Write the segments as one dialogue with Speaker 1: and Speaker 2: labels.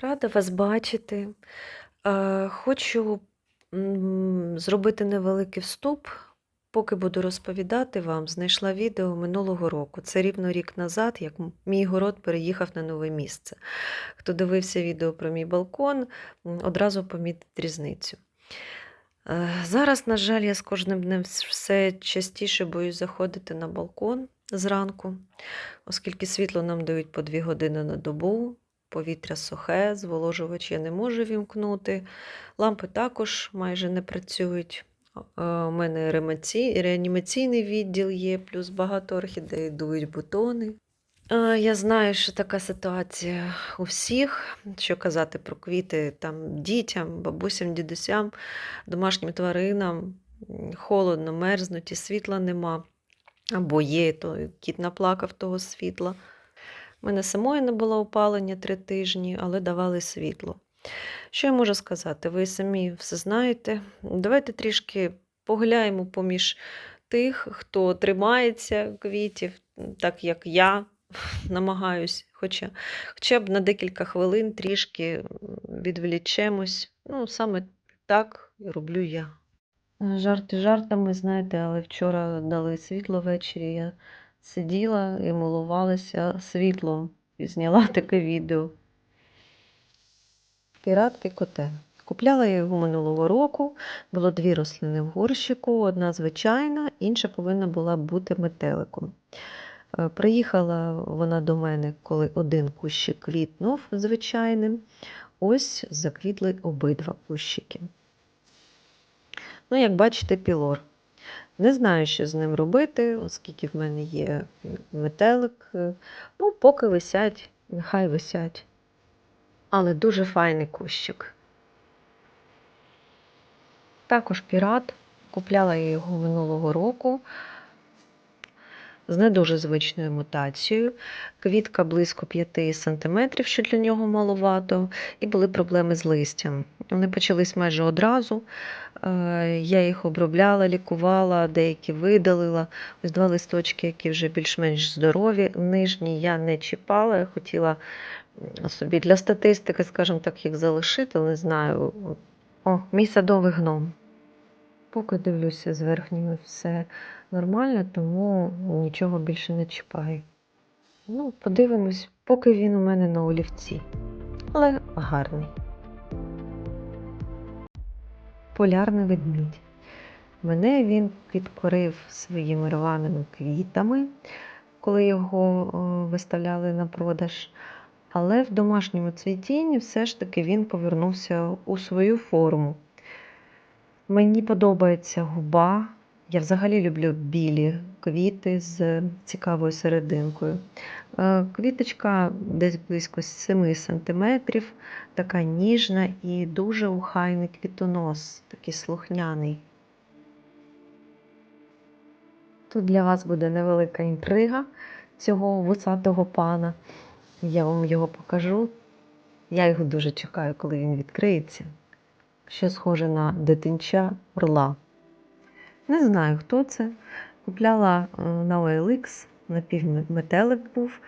Speaker 1: Рада вас бачити. Хочу зробити невеликий вступ. Поки буду розповідати вам, знайшла відео минулого року. Це рівно рік назад, як мій город переїхав на нове місце. Хто дивився відео про мій балкон, одразу помітить різницю. Зараз, на жаль, я з кожним днем все частіше боюсь заходити на балкон зранку, оскільки світло нам дають по 2 години на добу, повітря сухе, зволожувач я не можу вімкнути. Лампи також майже не працюють. Е, У мене реанімаційний відділ є, плюс багато орхідей дують бутони. Е, Я знаю, що така ситуація у всіх. Що казати про квіти там дітям, бабусям, дідусям, домашнім тваринам. Холодно, мерзнуть, і світла нема. Або є, то кіт наплакав того світла. У мене самої не було опалення три тижні, але давали світло. Що я можу сказати? Ви самі все знаєте. Давайте трішки погуляємо поміж тих, хто тримається квітів, так як я намагаюсь, хоча, хоча б на декілька хвилин трішки відвлічемось. Ну, саме так роблю я. Жарти жартами, знаєте, але вчора дали світло ввечері. Я сиділа і милувалася світлом і зняла таке відео. Піратки коте. Купляла я його минулого року. Було дві рослини в горщику, одна звичайна, інша повинна була бути метеликом. Е, Приїхала вона до мене, коли один кущик квітнув звичайним. Ось заквітли обидва кущики. Ну, як бачите, пілор. Не знаю, що з ним робити, оскільки в мене є метелик. Ну, поки висять, нехай висять. Але дуже файний кущик. Також пірат. Купляла я його минулого року з не дуже звичною мутацією. Квітка близько 5 см, що для нього маловато, і були проблеми з листям. Вони почались майже одразу. Е, Я їх обробляла, лікувала, деякі видалила. Ось два листочки, які вже більш-менш здорові. Нижні я не чіпала, я хотіла собі для статистики, скажімо так, їх залишити, але знаю. О, мій садовий гном. Поки дивлюся з верхніми все нормально, тому нічого більше не чіпаю. Ну, подивимось, поки він у мене на олівці. Але гарний. Полярний ведмідь. Мене він підкорив своїми рваними квітами, коли його виставляли на продаж. Але в домашньому цвітінні все ж таки він повернувся у свою форму. Мені подобається губа. Я взагалі люблю білі квіти з цікавою серединкою. Е, Квіточка десь близько 7 см, така ніжна і дуже ухайний квітонос, такий слухняний. Тут для вас буде невелика інтрига цього вусатого пана. Я вам його покажу. Я його дуже чекаю, коли він відкриється. Що схоже на дитинча орла. Не знаю, хто це. Купляла е, на OLX, напівметелик був,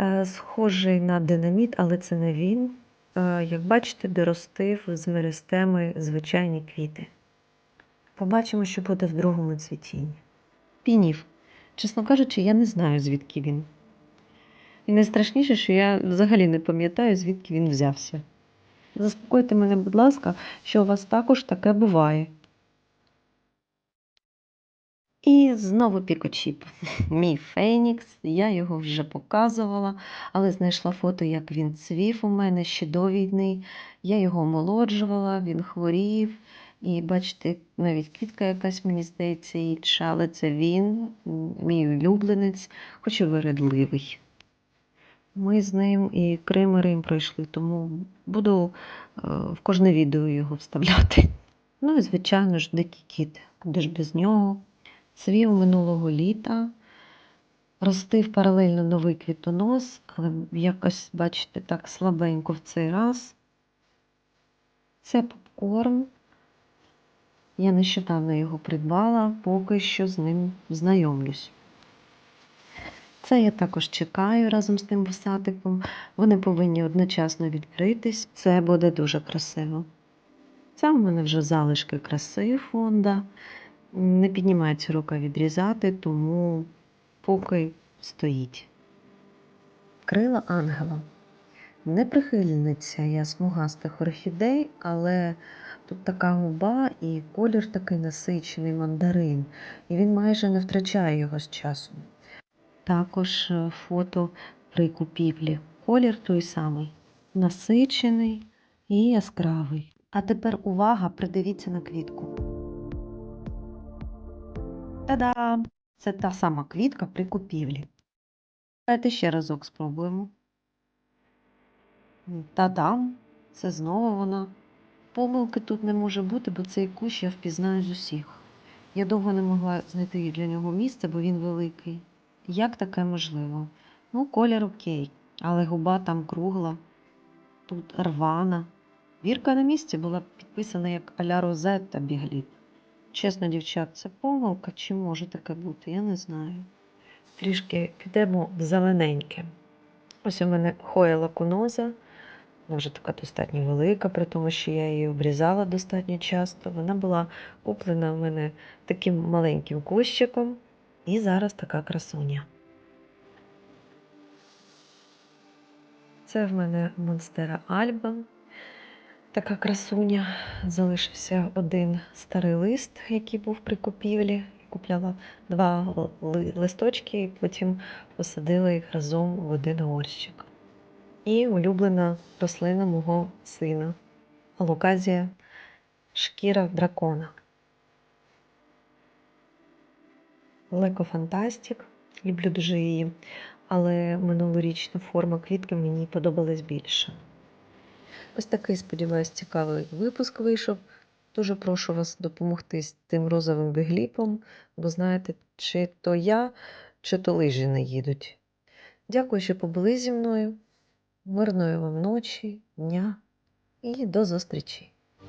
Speaker 1: е, схожий на динаміт, але це не він. Е, Як бачите, доростив з меристеми звичайні квіти. Побачимо, що буде в другому цвітінні. Пінів. Чесно кажучи, я не знаю, звідки він. І найстрашніше, що я взагалі не пам'ятаю, звідки він взявся. Заспокойте мене, будь ласка, що у вас також таке буває. І знову пікочіп. Мій Фенікс, я його вже показувала, але знайшла фото, як він цвів у мене ще до війни. Я його омолоджувала, він хворів. І бачите, навіть квітка якась, мені здається, інша, але це він, мій улюбленець, хоч і вередливий. Ми з ним і Крим, і Рим пройшли, тому буду е, в кожне відео його вставляти. Ну і, звичайно ж, дикий кіт, куди ж без нього. Цвів минулого літа, ростив паралельно новий квітонос, але якось, бачите, так слабенько в цей раз. Це попкорн. Я нещодавно його придбала, поки що з ним знайомлюсь. Це я також чекаю разом з тим вусатиком. Вони повинні одночасно відкритись. Це буде дуже красиво. Це в мене вже залишки краси фонда. Не піднімається рука відрізати, тому поки стоїть. Крила ангела. Не прихильниця я смугастих орхідей, але тут така губа і колір такий насичений мандарин, і він майже не втрачає його з часом. Також е, фото при купівлі. Колір той самий, насичений і яскравий. А тепер увага, придивіться на квітку. Та-дам! Це та сама квітка при купівлі. Давайте ще разок спробуємо. Та-дам! Це знову вона. Помилки тут не може бути, бо цей кущ я впізнаю з усіх. Я довго не могла знайти для нього місце, бо він великий. Як таке можливо? Ну, колір окей, але губа там кругла, тут рвана. Вірка на місці була підписана як аля Розетта бігліт. Чесно, дівчат, це помилка чи може таке бути? Я не знаю. Трішки підемо в зелененьке. Ось у мене хоя лакуноза. Вона вже така достатньо велика, при тому, що я її обрізала достатньо часто. Вона була куплена в мене таким маленьким кущиком. І зараз така красуня. Це в мене Монстера Альба. Така красуня. Залишився один старий лист, який був при купівлі. Купляла два листочки і потім посадила їх разом в один горщик. І улюблена рослина мого сина Алоказія шкіра дракона. Леко Фантастік. Люблю дуже її, але минулорічна форма квітки мені подобалась більше. Ось такий, сподіваюсь, цікавий випуск вийшов. Дуже прошу вас допомогти з тим розовим бігліпом, бо знаєте, чи то я, чи то лижі не їдуть. Дякую, що побули зі мною. Мирної вам ночі, дня і до зустрічі!